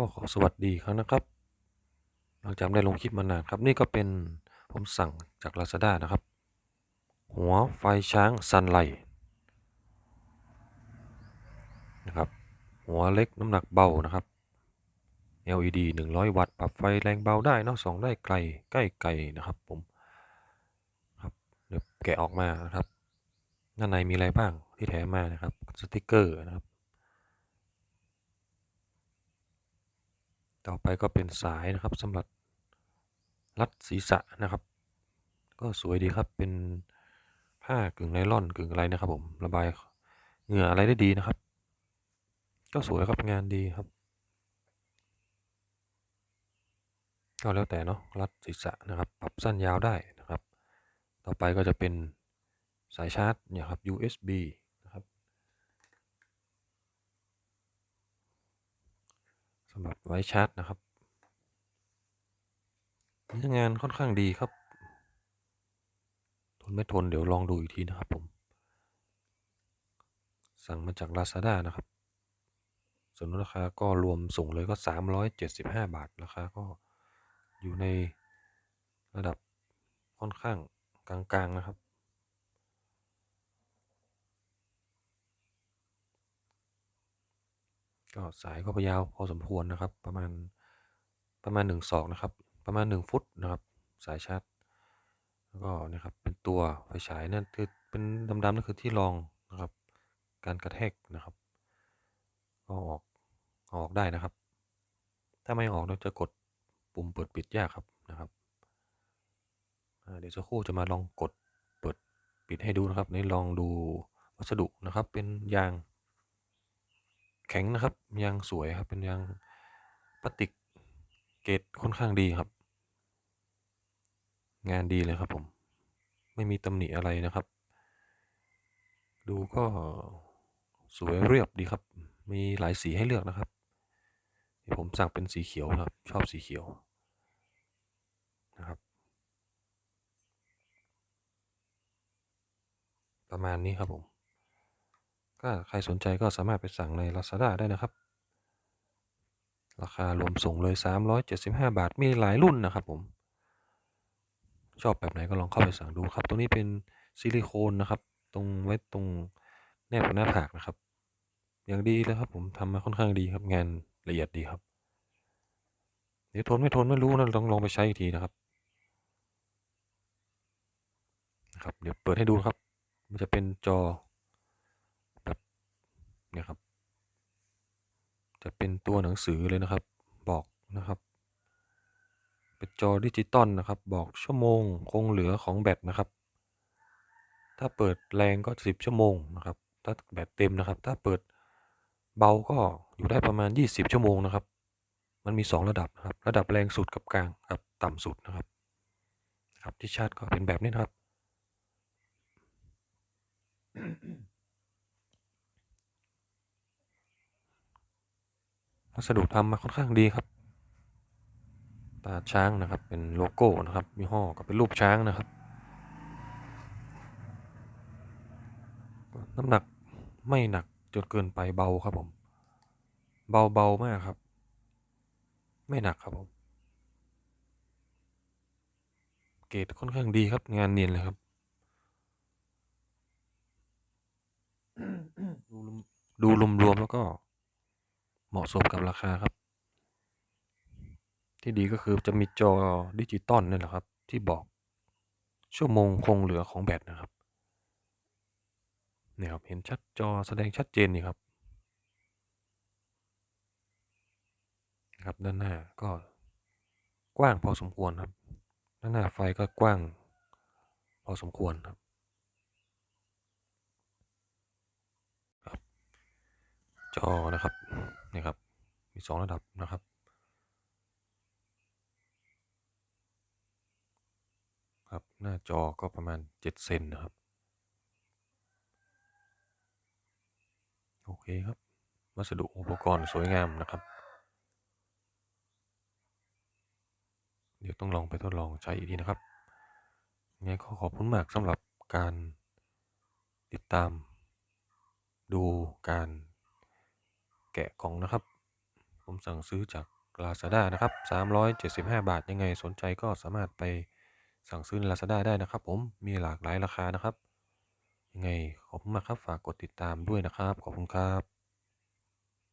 ก็ขอสวัสดีครับนะครับ หลังจากได้ลงคลิปมานานครับ นี่ก็เป็นผมสั่งจาก Lazada นะครับ หัวไฟช้างซันไลนะครับ หัวเล็กน้ำหนักเบานะครับ LED 100 วัตต์ปรับไฟแรงเบาได้นอะสองได้ไกลใกล้ไกลนะครับผมครับเดี๋ยวแกะออกมานะครับด้านในมีอะไรบ้างที่แถมมานะครับสติกเกอร์นะครับ ต่อไปก็เป็นสายนะครับสำหรับรัดศีรษะนะครับ ก็สวยดีครับเป็นผ้ากึ่งไนล่อนกึ่งอะไรนะครับผมระบายเหงื่ออะไรได้ดีนะครับ ก็สวยครับงานดีครับก็แล้วแต่เนาะรัดศีรษะนะครับปรับสั้นยาวได้นะครับ ต่อไปก็จะเป็นสายชาร์จเนี่ยครับ USB นะครับสำหรับไว้ชาร์จนะครับเนื้องานค่อนข้างดีครับ ทนไม่ทนเดี๋ยวลองดูอีกทีนะครับผม สั่งมาจาก Lazada นะครับส่วนราคาก็รวมส่งเลยก็ 375 บาท ราคาก็อยู่ในระดับค่อนข้างกลางๆนะครับ ก็สายก็ยาวพอสมควรนะครับ ประมาณประมาณ1ศอกนะครับ ประมาณ 1 ฟุตนะครับ สายชาร์จแล้วก็นะครับเป็นตัวไฟฉายนั่นคือเป็นดำๆนั่นคือที่รองนะครับ การกระแทกนะครับ ก็ออกออกได้นะครับ ถ้าไม่ออกเราจะกดปุ่มเปิดปิดยากครับนะครับเดี๋ยวสักครู่จะมาลองกดเปิดปิดให้ดูนะครับนี่ลองดูวัสดุนะครับเป็นยาง แข็งนะครับ ยางสวยครับ เป็นยางพลาสติกเกรดค่อนข้างดีครับ งานดีเลยครับผม ไม่มีตำหนิอะไรนะครับ ดูก็สวยเรียบดีครับ มีหลายสีให้เลือกนะครับผมสั่งเป็นสีเขียวครับ ชอบสีเขียวนะครับ ประมาณนี้ครับผม ก็ใครสนใจก็สามารถไปสั่งใน Lazada ได้นะครับ ราคารวมส่งเลย 375 บาท มีหลายรุ่นนะครับผม ชอบแบบไหนก็ลองเข้าไปสั่งดูครับ ตรงนี้เป็นซิลิโคนนะครับ ตรงไว้ตรงแนบกับหน้าผากนะครับ อย่างดีเลยครับผมทำมาค่อนข้างดีครับ งานละเอียดดีครับ เดี๋ยวทนไม่ทนไม่รู้นะลองลองไปใช้อีกทีนะครับนะครับ เดี๋ยวเปิดให้ดูครับ มันจะเป็นจอแบบเนี่ยครับ จะเป็นตัวหนังสือเลยนะครับ บอกนะครับเป็นจอดิจิตอลนะครับ บอกชั่วโมงคงเหลือของแบตนะครับ ถ้าเปิดแรงก็ 10 ชั่วโมงนะครับ ถ้าแบตเต็มนะครับ ถ้าเปิดเบาก็อยู่ได้ประมาณ 20 ชั่วโมงนะครับ มันมี 2 ระดับนะครับ ระดับแรงสุดกับกลางกับต่ำสุดนะครับครับที่ชาร์จก็เป็นแบบนี้นะครับ วัสดุทำมาค่อนข้างดีครับ ตาช้างนะครับ เป็นโลโก้นะครับมีห่อก็เป็นรูปช้างนะครับ น้ำหนักไม่หนักจนเกินไปเบาครับผม เบาเบามากครับ ไม่หนักครับผม เกรดค่อนข้างดีครับงานเนียนเลยครับดูรวมๆแล้วก็ เหมาะสมกับราคาครับ ที่ดีก็คือจะมีจอดิจิตอลนี่แหละครับ ที่บอกชั่วโมงคงเหลือของแบตนะครับเนี่ยครับเห็นชัดจอแสดงชัดเจนนี่ครับครับด้านหน้าก็กว้างพอสมควรครับ ด้านหน้าไฟก็กว้าง พอสมควรครับครับ จอนะครับ นี่ครับ มีสองระดับนะครับ ครับ หน้าจอก็ประมาณ 7 เซนนะครับ โอเคครับ วัสดุอุปกรณ์สวยงามนะครับ เดี๋ยวต้องลองไปทดลองใช้อีกทีนะครับงั้นขอขอบคุณมากสำหรับการติดตามดูการ กะกล่องนะครับ ผมสั่งซื้อจาก Lazada นะครับ 375 บาท ยังไงสนใจก็สามารถไปสั่งซื้อใน Lazada ได้นะครับ ผม มีหลากหลายราคานะครับ ยังไงขอบคุณมากครับ ฝากกดติดตามด้วยนะครับ ขอบคุณครับ